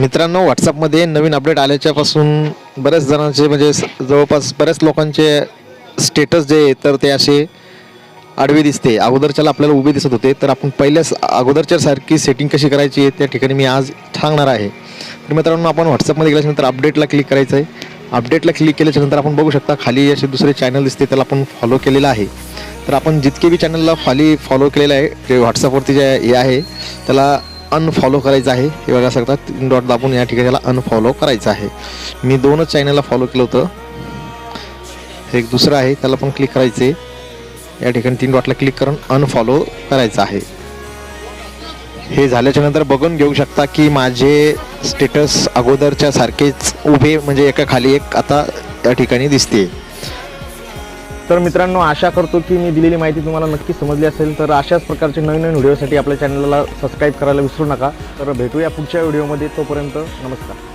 मित्रांनो व्हॉट्सअपमध्ये नवीन अपडेट आल्याच्यापासून बऱ्याच जणांचे म्हणजे जवळपास बऱ्याच लोकांचे स्टेटस जे आहे तर ते असे आडवे दिसते. अगोदरच्याला आपल्याला उभे दिसत होते तर आपण पहिल्याच अगोदरच्या सारखी सेटिंग कशी करायची आहे त्या ठिकाणी मी आज सांगणार आहे. तर मित्रांनो आपण व्हॉट्सअपमध्ये गेल्याच्यानंतर अपडेटला क्लिक करायचं आहे. अपडेटला क्लिक केल्याच्यानंतर आपण बघू शकता खाली असे दुसरे चॅनल दिसते त्याला आपण फॉलो केलेलं आहे. तर आपण जितके बी चॅनलला खाली फॉलो केलेलं आहे जे व्हॉट्सअपवरती जे हे आहे त्याला अनफॉलो करायचं आहे. हे बघा शकता तीन डॉट दाबून या ठिकाणी त्याला अनफॉलो करायचं आहे. मी दोनच चॅनलला फॉलो केलं होतं. एक दुसरं आहे त्याला पण क्लिक करायचं. आहे या ठिकाणी तीन डॉटला क्लिक करून अनफॉलो करायचं आहे. हे झाल्याच्यानंतर बघून घेऊ शकता की माझे स्टेटस अगोदरच्या सारखेच उभे म्हणजे एका खाली एक आता या ठिकाणी दिसते. तर मित्रांनो आशा करतो की मी दिलेली माहिती तुम्हाला नक्की समजली असेल. तर अशाच प्रकारचे नवीन नवीन व्हिडिओसाठी आपल्या चॅनलला सबस्क्राईब करायला विसरू नका. तर भेटूया पुढच्या व्हिडिओमध्ये. तोपर्यंत नमस्कार.